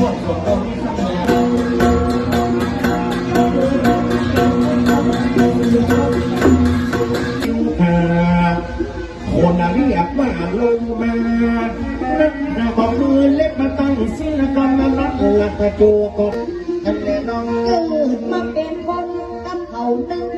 คนเรียกว่าลงมาเล่นหน้าของมือเล็บมาตั้งศิลกรรมนัลักปะจูกันแน่น้องเกิดมาเป็นคนกับเขานั้น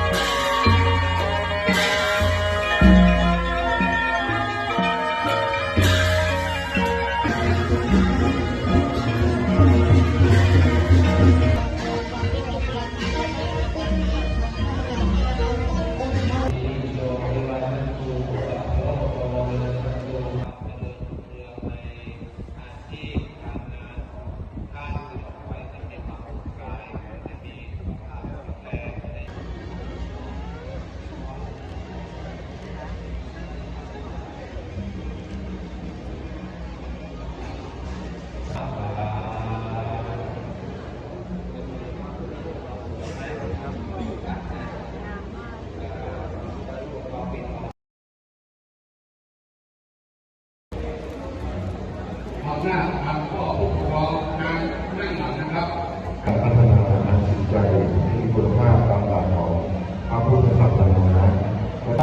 หน้าทำข้อผู้ปกครองนั่งนั่งหลังนะครับการพัฒนาทางจิตใจที่มีคุณภาพตามหลักของพระพุทธศาสนาและ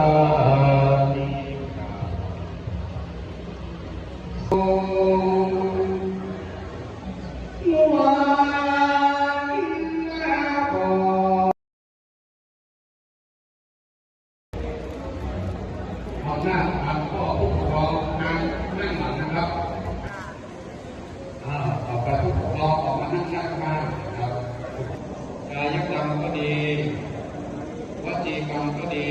เอาหน้าทำข้อผู้ปกครองนั่งนั่งหลังนะครับอ่า ต่ผู้ปกครองออกมานั่งข้างข้างนะครับกายกรรมก็ดีวจีกรรมก็ดี